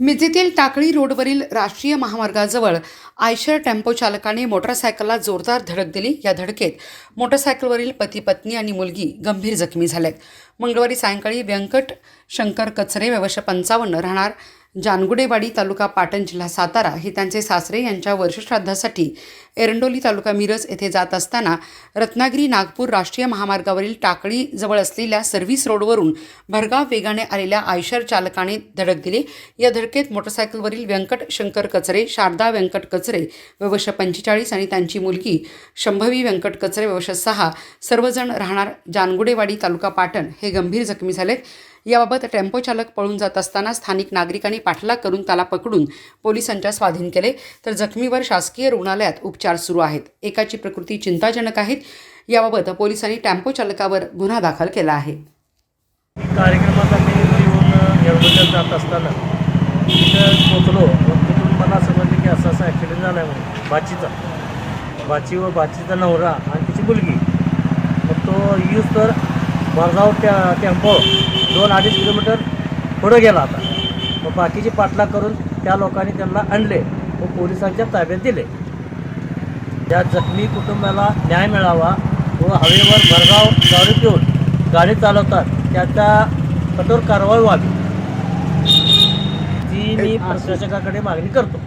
मिजेतील टाकळी रोडवरील राष्ट्रीय महामार्गाजवळ Eicher tempo चालकाने मोटरसायकलला जोरदार धडक दिली. या धडकेत मोटरसायकलवरील पती पत्नी आणि मुलगी गंभीर जखमी झाल्यात मंगळवारी सायंकाळी व्यंकट शंकर कचरे वयवर्ष पंचावन्न राहणार जानगुडेवाडी तालुका पाटण जिल्हा सातारा हे त्यांचे सासरे यांच्या वर्षश्राद्धासाठी एरंडोली तालुका मिरज येथे जात असताना रत्नागिरी नागपूर राष्ट्रीय महामार्गावरील टाकळी जवळ असलेल्या सर्व्हिस रोडवरून भरगाव वेगाने आलेल्या आयशर चालकाने धडक दिली. या धडकेत मोटरसायकलवरील व्यंकट शंकर कचरे शारदा व्यंकट कचरे व्यवश पंचेचाळीस आणि त्यांची मुलगी शंभवी व्यंकट कचरे व्यवश सहा सर्वजण राहणार जानगुडेवाडी तालुका पाटण हे गंभीर जखमी झालेत. याबाबत टेम्पो चालक पळून जात असताना स्थानिक नागरिकांनी पाठलाग करून त्याला पकडून पोलिसांच्या स्वाधीन केले. तर जखमीवर शासकीय रुग्णालयात उपचार सुरू आहेत. एकाची प्रकृती चिंताजनक आहेत याबाबत पोलिसांनी टेम्पो चालकावर गुन्हा दाखल केला आहे. कार्यक्रमात आम्ही येऊन जात असताना तिथं पोचलो तिथून मला समजलं की असा असा ॲक्सिडेंट झाला आहे बाचीचा. बाची व बाचीचा नवरा आणि तिची मुलगी. मग तो यूज तर भरधाव त्या टेम्पो दोन अडीच किलोमीटर पुढं गेला आता. मग बाकीची पाठलाग करून त्या लोकांनी त्यांना आणले व पोलिसांच्या ताब्यात दिले. त्या जखमी कुटुंबाला न्याय मिळावा व हवेवर भरधाव दारू पिऊन गाडी चालवतात त्याचा कठोर कारवाई व्हावी. ती मी प्रशासकाकडे मागणी करतो.